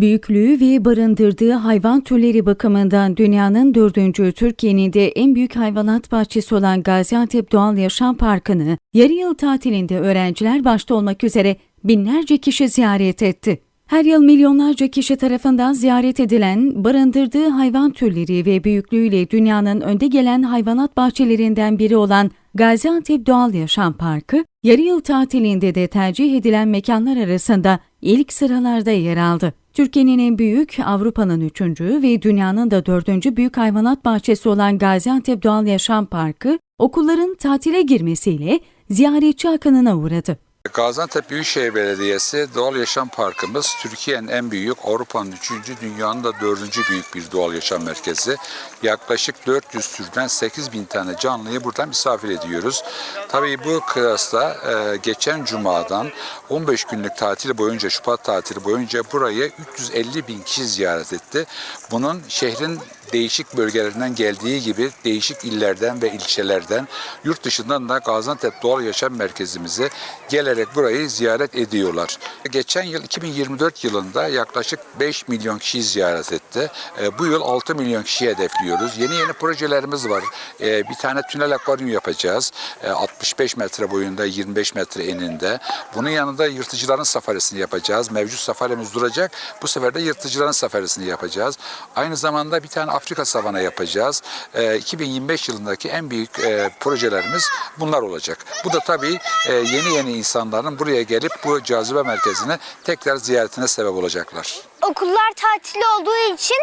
Büyüklüğü ve barındırdığı hayvan türleri bakımından dünyanın dördüncü Türkiye'nin de en büyük hayvanat bahçesi olan Gaziantep Doğal Yaşam Parkı'nı yarı yıl tatilinde öğrenciler başta olmak üzere binlerce kişi ziyaret etti. Her yıl milyonlarca kişi tarafından ziyaret edilen, barındırdığı hayvan türleri ve büyüklüğüyle dünyanın önde gelen hayvanat bahçelerinden biri olan Gaziantep Doğal Yaşam Parkı, yarı yıl tatilinde de tercih edilen mekanlar arasında ilk sıralarda yer aldı. Türkiye'nin en büyük, Avrupa'nın üçüncü ve dünyanın da dördüncü büyük hayvanat bahçesi olan Gaziantep Doğal Yaşam Parkı, okulların tatile girmesiyle ziyaretçi akınına uğradı. Gaziantep Büyükşehir Belediyesi Doğal Yaşam Parkımız Türkiye'nin en büyük, Avrupa'nın üçüncü, dünyanın da dördüncü büyük bir doğal yaşam merkezi. Yaklaşık 400 türden 8 bin tane canlıyı burada misafir ediyoruz. Tabii bu kıyasla e, geçen cumadan 15 günlük tatil boyunca, Şubat tatili boyunca burayı 350 bin kişi ziyaret etti. Bunun şehrin değişik bölgelerinden geldiği gibi değişik illerden ve ilçelerden, yurt dışından da Gaziantep Doğal Yaşam Merkezimize gelerek burayı ziyaret ediyorlar. Geçen yıl 2024 yılında yaklaşık 5 milyon kişi ziyaret etti. E, Bu yıl 6 milyon kişi hedefliyoruz. Yeni yeni projelerimiz var. E, Bir tane tünel akvaryum yapacağız. E, 65 metre boyunda, 25 metre eninde. Bunun yanında yırtıcıların safarisini yapacağız. Mevcut safarimiz duracak. Bu sefer de yırtıcıların safarisini yapacağız. Aynı zamanda bir tane Afrika savana yapacağız. E, 2025 yılındaki en büyük e, projelerimiz bunlar olacak. Bu da tabii e, yeni yeni insanların buraya gelip bu cazibe merkezine tekrar ziyaretine sebep olacaklar. Okullar tatil olduğu için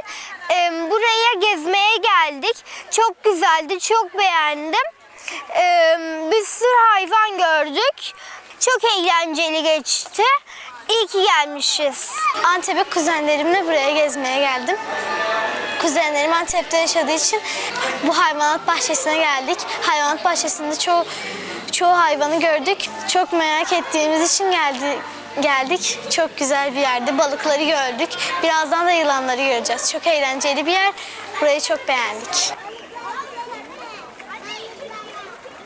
e, buraya gezmeye geldik. Çok güzeldi, çok beğendim. E, bir sürü hayvan gördük. Çok eğlenceli geçti. İyi ki gelmişiz. Antep'e kuzenlerimle buraya gezmeye geldim. Kuzenlerim Antep'te yaşadığı için bu hayvanat bahçesine geldik. Hayvanat bahçesinde çoğu çoğu hayvanı gördük. Çok merak ettiğimiz için geldi geldik. Çok güzel bir yerde. Balıkları gördük. Birazdan da yılanları göreceğiz. Çok eğlenceli bir yer. Burayı çok beğendik.